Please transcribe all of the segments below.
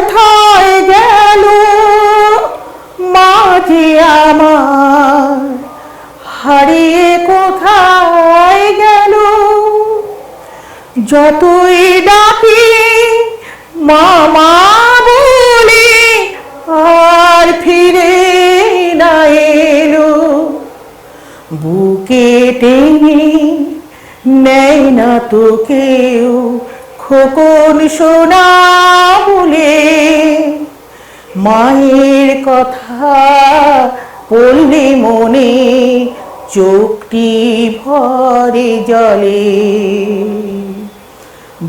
কোথায় গেল? মাঝে আমার হারিয়ে কোথায় গেল? যতই ডাকি, মামা বলে আর ফিরে না এলো। বুকে টেনে নেয় না তো কেউ খোকন সোনা বলে মায়ের কথা পড়লে মনে চোখটি ভরে জলে।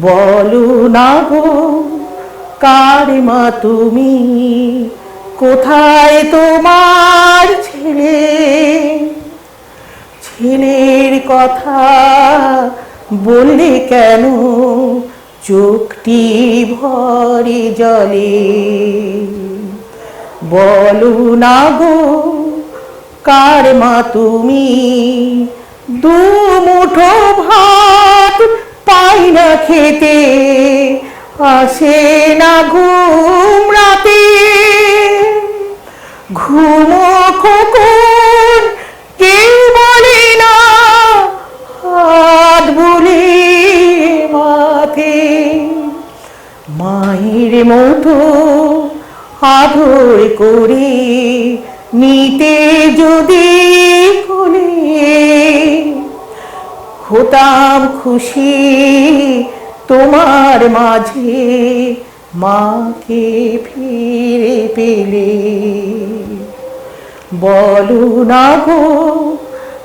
বলো না গো, কার মা তুমি? কোথায় তোমার ছেলে? ছেলের কথা বললে কেন? চোখটি ভরে জলে। বলো না গো, কার মা তুমি? দু মুঠো ভাত পাই না খেতে। আসে না ঘুম রাতে। ঘুমো খোকন মায়ের মতো আদর করে নিতে যদি কোলে হতাম খুশি তোমার মাঝে মাকে ফিরে পেলে। বলো না গো,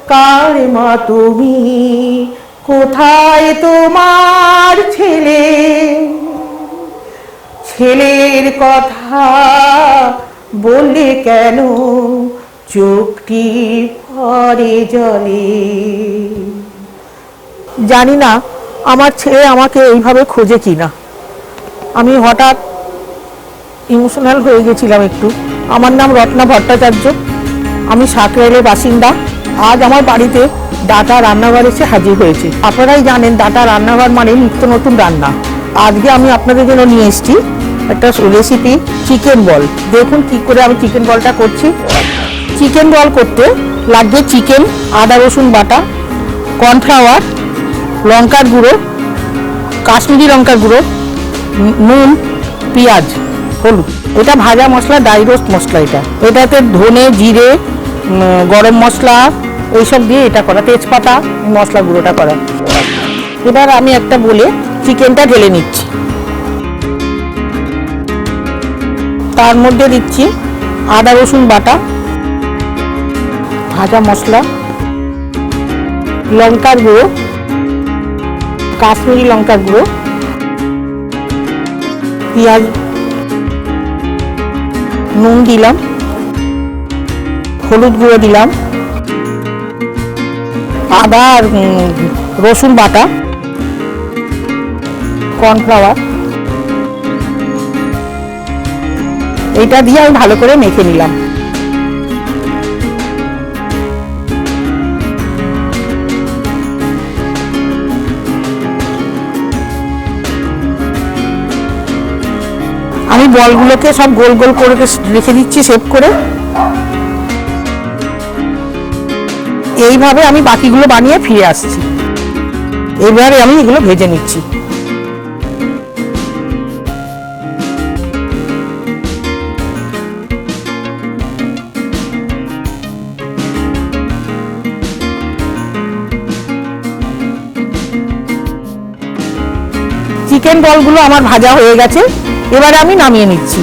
কার মা তুমি? কোথায় তোমার ছেলে? ছেলের কথা বললে কেন? চোখটি ভরে জলে। জানি না, আমার ছেলে আমাকে এইভাবে খোঁজে কিনা আমি হঠাৎ ইমোশনাল হয়ে গেছিলাম একটু। আমার নাম রত্না ভট্টাচার্য। আমি সাকরাইলের বাসিন্দা। আজ আমার বাড়িতে ডাটা রান্নাঘর এসে হাজির হয়েছে। আপনারাই জানেন, ডাটা রান্নাঘর মানে নিত্য নতুন রান্না। আজকে আমি আপনাদের জন্য নিয়ে এসেছি। একটা রেসিপি চিকেন বল দেখুন কি করে আমি চিকেন বলটা করছি। চিকেন বল করতে লাগবে চিকেন আদা, রসুন বাটা কর্নফ্লাওয়ার লঙ্কার গুঁড়ো, কাশ্মীরি লঙ্কার গুঁড়ো নুন, পেঁয়াজ, হলুদ। এটা ভাজা মশলা ডাই রোস্ট মশলা এটা। এটাতে ধনে, জিরে গরম মশলা, এইসব দিয়ে এটা করা। তেজপাতা, মশলা গুঁড়োটা করা। এবার আমি একটা বলে চিকেনটা ঢেলে নিচ্ছি। তার মধ্যে দিচ্ছি আদা, রসুন বাটা, ভাজা মশলা, লঙ্কার গুঁড়ো, কাশ্মীরি লঙ্কার গুঁড়ো, পেঁয়াজ, নুন দিলাম, হলুদ গুঁড়ো দিলাম, আদা আর রসুন বাটা, কর্নফ্লাওয়ার। এইটা দিয়ে আমি ভালো করে মেখে নিলাম। আমি বলগুলোকে সব গোল গোল করে রেখে দিচ্ছি, সেভ করে। এইভাবে আমি বাকিগুলো বানিয়ে ফিরে আসছি। এবারে আমি এগুলো ভেজে নিচ্ছি। চিকেন বলগুলো আমার ভাজা হয়ে গেছে। এবারে আমি নামিয়ে নিচ্ছি।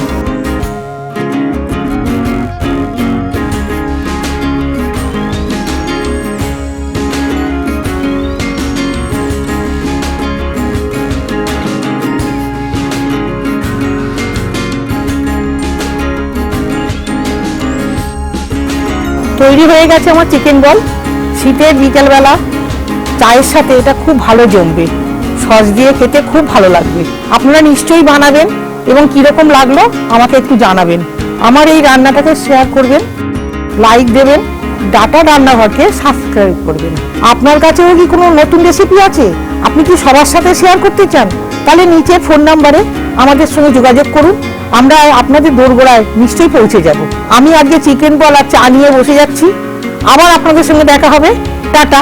তৈরি হয়ে গেছে আমার চিকেন বল শীতের বিকেলবেলা চায়ের সাথে এটা খুব ভালো জমবে। সস দিয়ে খেতে খুব ভালো লাগবে। আপনারা নিশ্চয়ই বানাবেন এবং কীরকম লাগল আমাকে একটু জানাবেন। আমার এই রান্নাটাকে শেয়ার করবেন লাইক দেবেন, ডাটা রান্নাঘরকে সাবস্ক্রাইব করবেন। আপনার কাছেও কি কোনো নতুন রেসিপি আছে? আপনি কি সবার সাথে শেয়ার করতে চান? তাহলে নিচে ফোন নাম্বারে আমাদের সঙ্গে যোগাযোগ করুন। আমরা আপনাদের দোরগোড়ায় নিশ্চয়ই পৌঁছে যাব। আমি আজকে চিকেন বল আর চা নিয়ে বসে যাচ্ছি। আবার আপনাদের সঙ্গে দেখা হবে। টাটা।